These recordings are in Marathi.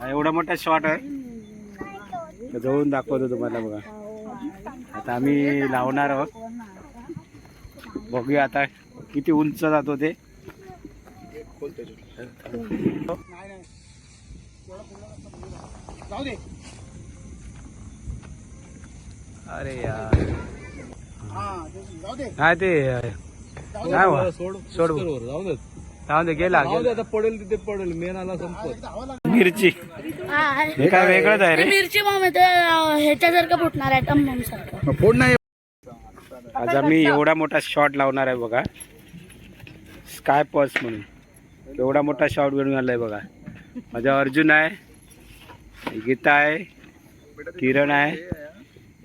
हा एवढा मोठा शॉट आहे. जवळून दाखवतो तुम्हाला बघा. आता आम्ही लावणार आहोत. बघूया आता किती उंच जातो ते. अरे यार. नाही ते वा. सोड सोड. जाऊ दे. जाऊ दे गेला जाऊ दे आता पडेल तिथे पडेल. मेन आला संपत. मिरची. हे. काय वेगळंच आहे रे? मिरची ह्याच्यासारखं फुटणार आहे टम सारखं. फोड नाही. आज आम्ही एवढा मोठा शॉट लावणार आहे बघा. स्काय पर्स म्हणून. एवढा मोठा शॉट घेऊन आलाय बघा. माझा अर्जुन आहे गीता आहे किरण आहे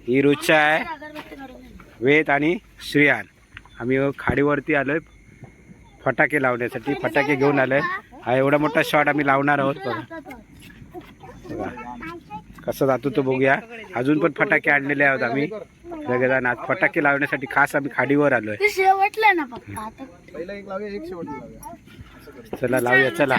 ही रुचा आहे वेद आणि श्रेयान. आम्ही खाडीवरती आलोय फटाके लावण्यासाठी फटाके घेऊन आलोय. हा एवढा मोठा शॉट आम्ही लावणार आहोत. बघा बघा. कसं जातो तो बघूया. अजून पण फटाके आणलेले आहोत आम्ही. जगदान आज फटाके लावण्यासाठी खास आम्ही खाडीवर आलोय. ते शेवटलं ना फक्त आता. पहिला एक लावूया एक शेवटी लावूया. चला लावूया चला.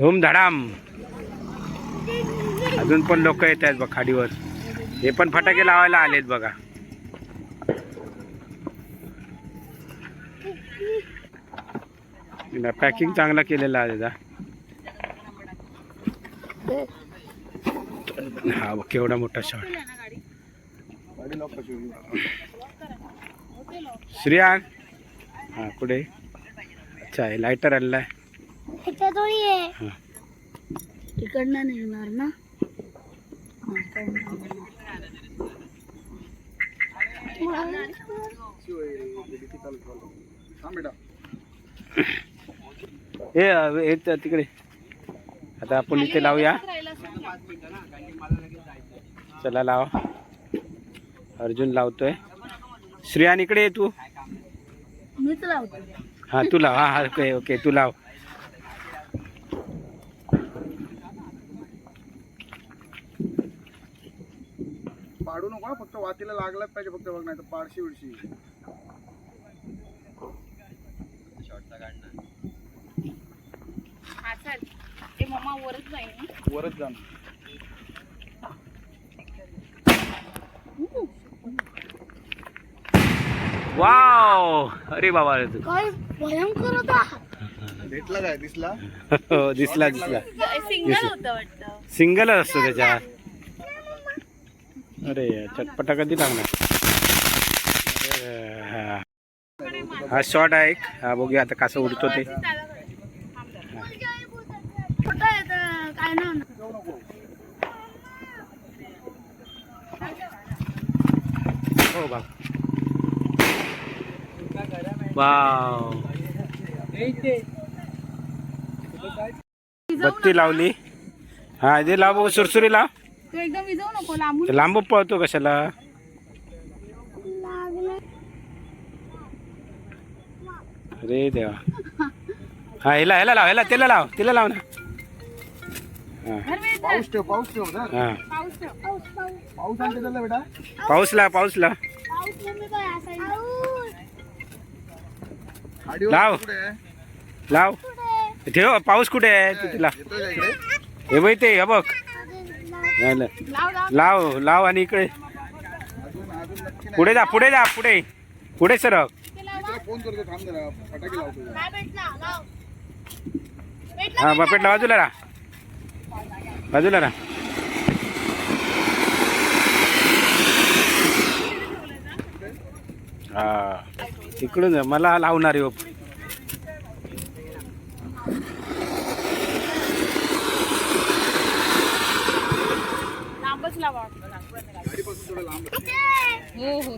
धडाम अजून पण लोक येत आहेत बघ खाडीवर. हे पण फटाके लावायला आलेत बघा. पॅकिंग चांगला केलेला आहे दादा. हा बघ केवढा मोठा शॉट श्रियान? हा कुठे? अच्छा हे लायटर आणलाय. तिकडनं निघणार ना? हे तिकडे. आता आपण इथे लावूया. चला लाव. अर्जुन लावतोय. श्रियान इकडे ये तू. मीच लावतो. हा तू लाव. हा हा ओके ओके तू लाव. वातीला लागलाच पाहिजे फक्त बघ नाही तर पाडशी उडशी. वरच जा वाव! अरे बाबा काय भयंकर होता. भेटला काय? दिसला? हो, दिसला दिसला. सिंगल होतं वाटतं. सिंगलच असतो त्याच्यात अरे चटपटा कधी लागणार? हा. शॉट शॉर्ट आहे एक. हा बघूया आता कसं उडतो ते. हो बा वाव. बत्ती लावली. हा ते लाव सुरसुरीला. सुरसुरी लाव तू एकदम विजवू नको लांबून ते लांब पळतो कशाला? अरे देवा. हा ह्याला ह्याला लाव ह्याला तिला लाव तिला लाव ना. हा. पाऊस ठेव पाऊस ठेव ना. हा. पाऊस ठेव. पाऊस आणते त्याला बेटा. पाऊस लाव पाऊस लाव. गाडीवर लाव. कुठे आहे? लाव. ठेव पाऊस कुठे आहे? तू तिला येतोय का इकडे? हे बाई ते हे बघ. लाव लाव. आणि इकडे. पुढे जा पुढे जा पुढे. पुढे सरक. लाव. हा बपेटला बाजूला राहा. बाजूला राहा. हा. तिकडून मला लावणार आहे लांबच लावा गाडीपासून थोडं लांब हो हो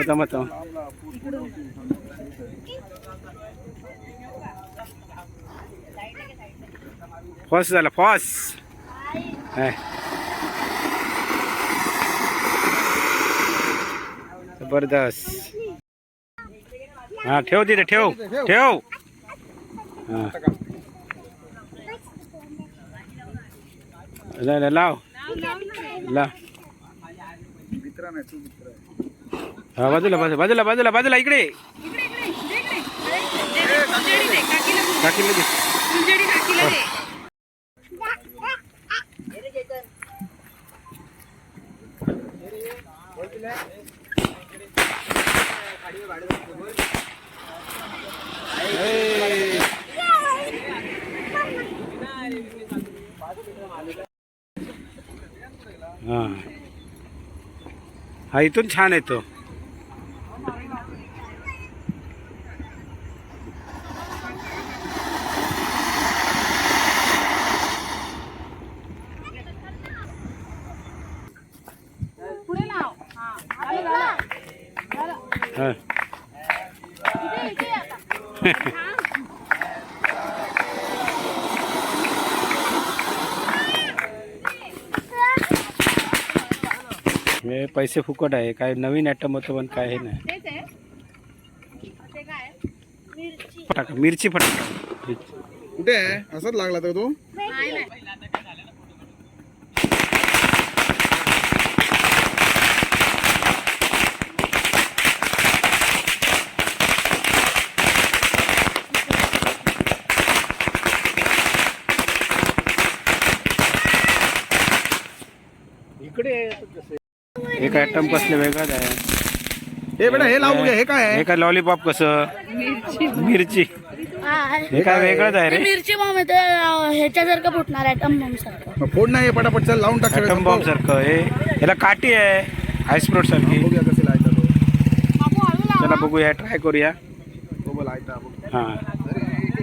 थांब थांब थांब थांब लांब लाव. पूर्ण फॉस झाला फॉस हाय. जबरदस्त हा ठेव तिथे ठेव ठेव हा ला- ला- लाव ला मित्र नाही तू मित्र आहे हा बाजूला बाजूला बाजूला बाजूला बाजूला इकडे. काकीला दे. हा. हा इथून छान येतो हे पैसे फुकट आहे. काय नवीन ॲटम होतं पण काय हे नाही. फटाका मिरची फटाका. कुठे आहे? असंच लागला तर तू? एक ॲटम कसले वेगळंच आहे. हे बेटा हे लावू हे काय आहे? हे काय लॉलीपॉप कसं? मिरची. हे काय वेगळंच आहे रे? मिरची बॉम्ब येते ह्याच्यासारखं फुटणार ॲटम बॉम्ब सारखं. फोड नाही हे पटापट चल लावून टाक ॲटम बॉम्ब सारखं. हे याला काठी आहे आईस्प्रोट सारखी. चला बघूया ट्राय करूया. हां.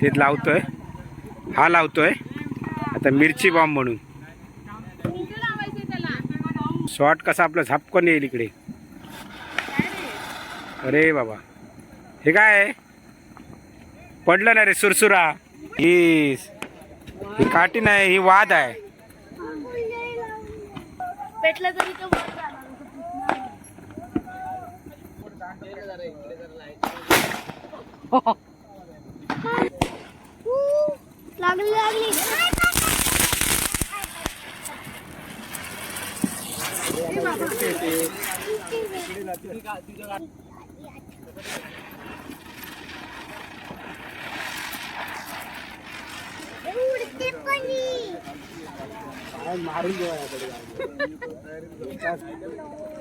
ते लावतोय. हा लावतोय. आता मिरची बॉम्ब म्हणून. शॉट कसा आपला झापकन येईल इकडे. अरे बाबा. हे काय आहे? पडलं ना रे सुरसुरा. ही ही काठी नाही ही वाद आहे. पेटलं तरी तो वर जाणार. लागली. मारून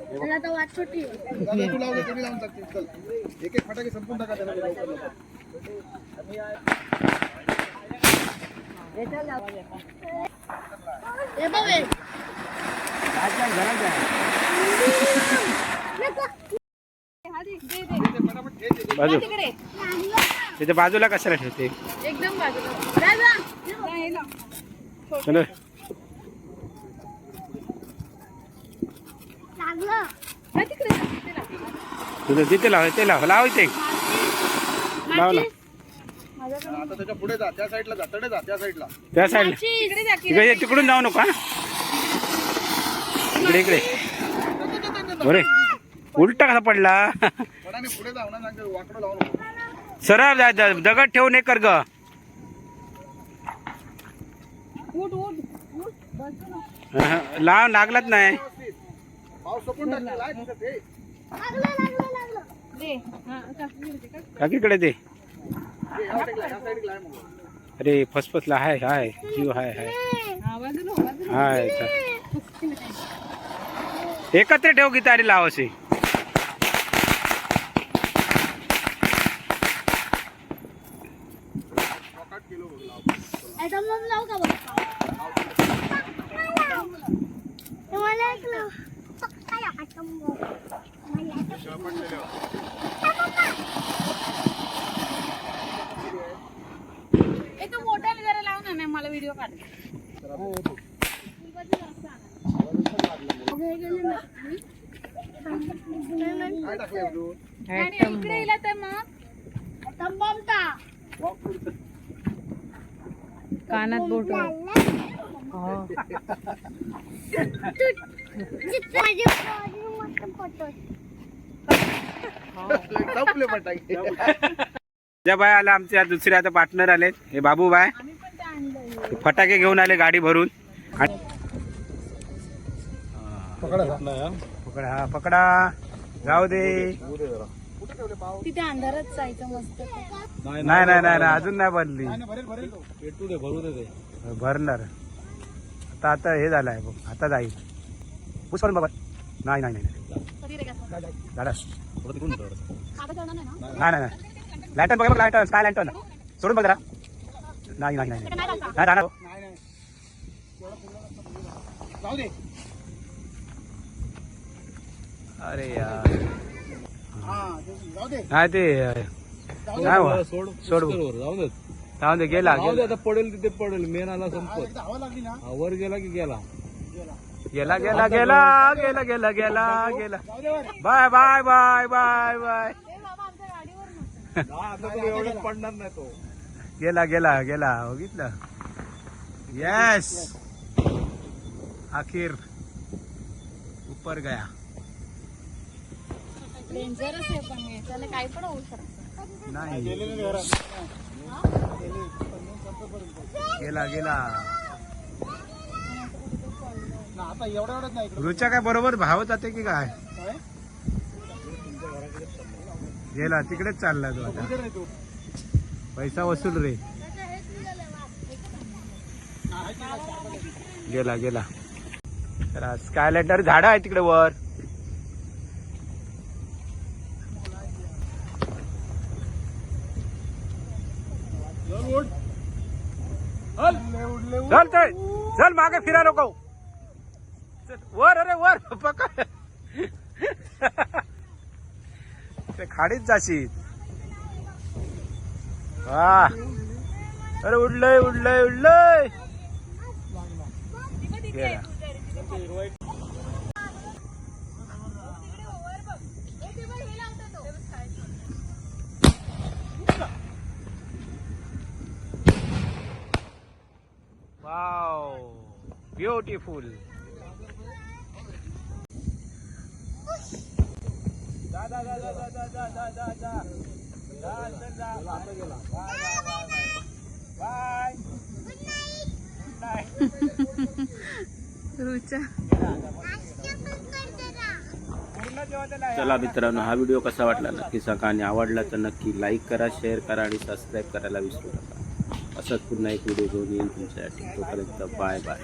त्याला आता वाट छोटी तू तुम्ही लावून टाकते चल एक एक फटाके संपून टाका त्याला लवकर लवकर. हे बघ हे. बाजू. तिथे बाजूला कशाला ठेवते? एकदम बाजूला. तुझं तिथे लाव ते लाव. लाव इथे. लाव ना. त्याच्या पुढे जा त्या साईडला जा तडे जा त्या साईडला. त्या साईडला. तिकडे तिकडून जाऊ नका इकडे इकडे. बरे उलटा कसा पडला? सरळ दगड ठेवून हे कर ग. लाव लागलाच नाही. दे का? काकीकडे ते. ते अरे फसफसला हाय हाय जीव हाय हाय. हा हाय चल. एकत्र ठेव की तारी लाव असे ॲटम बॉम्ब लावू का बघ हे मला एक लाव. Atom bomb. मला ॲटम ए तू मोठ्याने जरा लाव ना नाही मला व्हिडिओ काढ बॉम्ब हे गेले ना. काय टाकलंय तू आणि इकडे येला तर मग. ॲटम बॉम्ब टा. कानात बोट. फटाके ज्या बाय आला आमचे आज दुसरे आता पार्टनर आले हे बाबू बाय हे फटाके घेऊन आले गाडी भरून. आणि पकडा हा पकडा जाऊ दे तिथे अंधारात जायचं मस्त नाही नाही नाही नाही, अजून नाही भरेल भरणार आता आता हे झालं आहे बघ आता जाईल पुष्पन बाबा नाही नाही नाही झालं नाही नाही नाही लॅटन बघा बघ लॅटन स्काय लॅटन सोडून बघ जरा नाही नाही नाही नाही अरे यार. हा तेच, जाऊ दे. नाही ते नाही हो. सोड. सोड दे. गेला जाऊ दे गेला. आता पडेल तिथे पडेल. मेन आला हा, संपत. एकदा हवा लागली ना? हा, वर गेला की गेला? गेला. गेला गेला गेला गेला गेला गेला bye bye bye bye bye. आता तो एवढ्यात पडणार नाही तो. गेला गेला गेला. बघितलं? येस आखिर ऊपर गया. डेंजरच आहे पण हे. त्याला काही पण होऊ शकतं. नाही. गेला गेला. आता नाही. रुचा काय बरोबर भाव जाते की काय? गेला तिकडेच चालला तो आता. इकडे नाही तू? पैसा वसूल रे. गेला गेला. तर स्कायलाइटर झाड आहे तिकडे वर. चल. चल चल मागे फिरा नको. वर अरे वर. पकड. ते खाडीत जाशील. वा अरे उडलंय उडलंय उडलंय. जा. Bye, bye, bye, bye. Bye. Good night. Rucha चला मित्रांनो हा व्हिडिओ कसा वाटला नक्की सांगा आणि आवडला तर नक्की लाईक करा शेअर करा आणि सबस्क्राईब करायला विसरू नका असाच पुन्हा एक व्हिडिओ घेऊन येईल तुमच्यासाठी. तोपर्यंत बाय बाय.